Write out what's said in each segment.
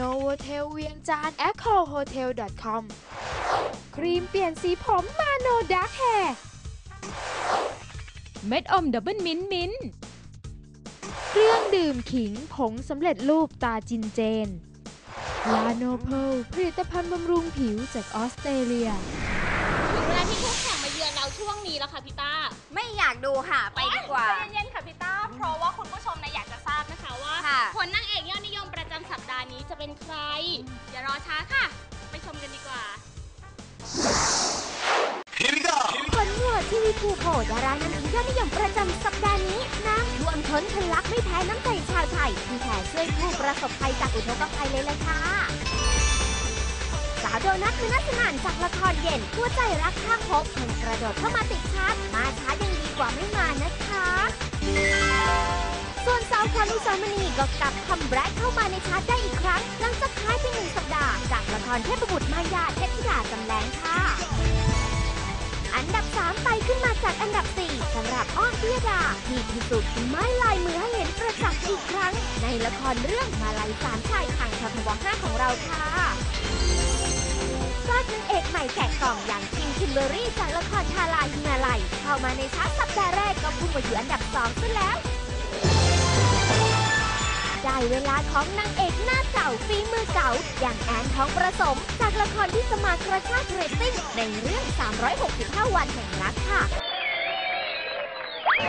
โนโวเทลเวียงจันทร์ echohotel.com ครีมเปลี่ยนสีผมมาโนดักแฮร์เม็ดอมดับเบิลมินท์มินท์เครื่องดื่มขิงผงสำเร็จรูปตาจินเจน ลาโนเพลผลิตภัณฑ์บำรุงผิวจากออสเตรเลียถึงเวลาที่คู่แข่งมาเยือนเราช่วงนี้แล้วค่ะพี่ต้า ไม่อยากดูค่ะ ไปดีกว่า ใจเย็นๆค่ะพี่ต้า เพราะว่าคุณผู้ชมนะอยากจะทราบนะคะว่าค่ะผลนางเอ กยอดนิยมประจำสัปดาห์นี้จะเป็นใคร อย่ารอช้าค่ะ ไปชมกันดีกว่า ผลโหวตทีวีภูโผดารานำหญิงยอดนิยมประจำสัปดาห์นี้น้ำท่วมท้นทะลักไม่แพ้น้ำใจชาวไทยที่แผ่ช่วยผู้ประสบภัยจากอุทกภัยเลยเลยค่ะสาวโดนัทคือนัสนานจากละครเย็นหัวใจรักข้างพบเพิ่งกระโดดเข้ามาติดชาร์จมาช้ายังดีกว่าไม่มานะคะ ส่วนสาวขวัญอุสามณีก็กลับคัมแบ็กเข้ามาในชาร์ตได้อีกครั้ง หลังจากหายไปหนึ่งสัปดาห์ จากละครเทพบุตรมายาเทพธิดาจำแรงค่ะ อันดับ 3 ไปขึ้นมาจากอันดับ 4สำหรับอ้อมพิยดาที่ที่สุดไม่ลายมือให้เห็นประจักษ์อีกครั้ง ในละครเรื่องมาลายสามชายทางททบ5ของเราค่ะฟาดนางเอกใหม่แกะกล่องอย่างคิมคิมเบอรี่จากละครทาลายฮิมาลัยเข้ามาในชาร์ตสัปดาห์แรกก็พุ่งมาอยู่อันดับ2ซะแล้ว เวลาของนางเอกหน้าเก่าฝีมือเก่า อย่างแอนทองประสม จากละครที่สมากระชากเรตติ้งในเรื่อง 365 วันแห่งรักค่ะ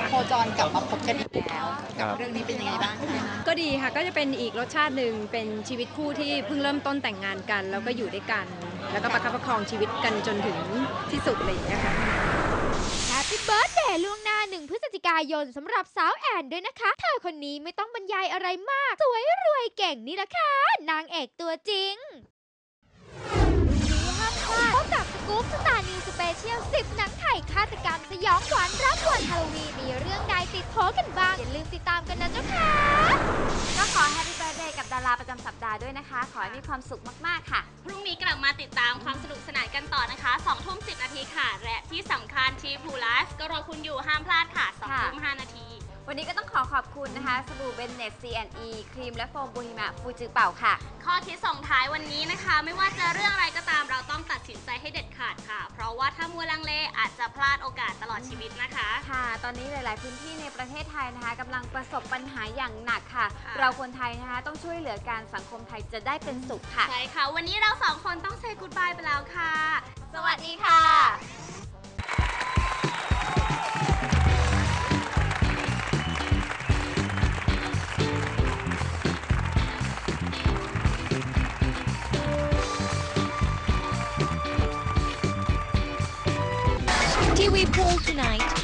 โคจรกลับมาพบกันอีกแล้ว กับเรื่องนี้เป็นยังไงบ้างคะก็ดีค่ะก็จะเป็นอีกรสชาติหนึ่งเป็นชีวิตคู่ที่เพิ่งเริ่มต้นแต่งงานกัน แล้วก็อยู่ด้วยกัน แล้วก็ประคับประคองชีวิตกันจนถึงที่สุดอะไรอย่างเงี้ยค่ะแฮ ปปี้เบิร์ดเดย์ล่วงหน้าหนึ่งพฤศจิกายนสำหรับสาวแอนด้วยนะคะ เธอคนนี้ไม่ต้องบรรยายอะไรมาก สวยรวยเก่งนี่แหละค่ะ นางเอกตัวจริงดูห้ามพลาดพบกับสกู๊ปสตาร์นิวสเปเชียล 10 หนังไทยฆาตกรรมสยองขวัญรับวันฮาโลวีนมีเรื่องใดติดโผกันบ้าง อย่าลืมติดตามกันนะเจ้าค่ะก็ขอแฮปปี้เบิร์ดเดย์กับดาราประจำสัปดาห์ด้วยนะคะ ขอให้มีความสุขมาก ๆ ค่ะ พรุ่งนี้กลับมาติดตามความสนุกสนานกันต่อนะคะ2ทุ่ม10 นาทีค่ะและ ที่สำคัญทีพูไลฟ์ก็รอคุณอยู่ห้ามพลาดค่ะ2ค่ะทุ่ม5นาที วันนี้ก็ต้องขอขอบคุณนะคะสบู่เบนเนต C&E ครีมและโฟมบูฮิมะฟูจิเป่าค่ะ ข้อคิดส่งท้ายวันนี้นะคะ ไม่ว่าจะเรื่องอะไรก็ตามเราต้องตัดสินใจให้เด็ดขาดค่ะ เพราะว่าถ้ามัวลังเลอาจจะพลาดโอกาสตลอดชีวิตนะคะ ค่ะ ตอนนี้หลาย ๆ พื้นที่ในประเทศไทยนะคะกำลังประสบปัญหาอย่างหนักค่ะ ค่ะ เราคนไทยนะคะต้องช่วยเหลือการสังคมไทยจะได้เป็นสุขค่ะ ใช่ค่ะ วันนี้เราสองคนต้องเซ y กูดบายไปแล้วค่ะ สวัสดีค่ะ ทีวีพู tonight